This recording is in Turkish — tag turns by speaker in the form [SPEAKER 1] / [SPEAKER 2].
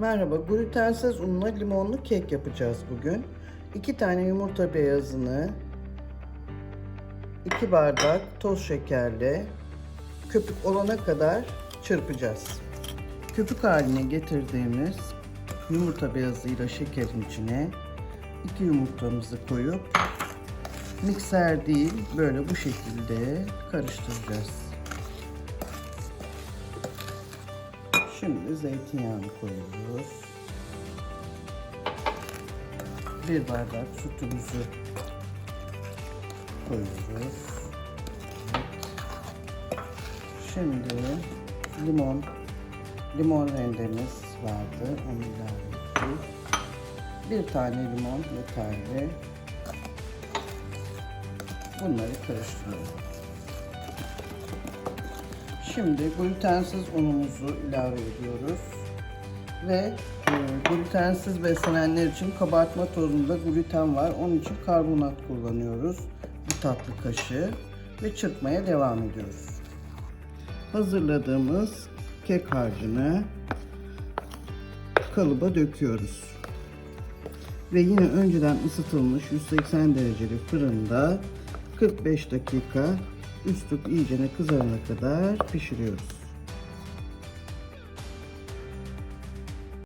[SPEAKER 1] Merhaba, glutensiz unla limonlu kek yapacağız bugün. 2 tane yumurta beyazını 2 bardak toz şekerle köpük olana kadar çırpacağız. Köpük haline getirdiğimiz yumurta beyazıyla şekerin içine 2 yumurtamızı koyup mikser değil böyle bu şekilde karıştıracağız. Şimdi zeytinyağını koyuyoruz. Bir bardak sütümüzü koyuyoruz. Şimdi limon, limon rendemiz vardı. Onu ilave ettik. Bir tane limon yeterli. Bunları karıştırıyorum. Şimdi glutensiz unumuzu ilave ediyoruz. Ve e, glutensiz beslenenler için kabartma tozunda gluten var. Onun için karbonat kullanıyoruz. Bir tatlı kaşığı. Ve çırpmaya devam ediyoruz. Hazırladığımız kek harcını kalıba döküyoruz. Ve yine önceden ısıtılmış 180 dereceli fırında 45 dakika üstü iyicene kızarana kadar pişiriyoruz.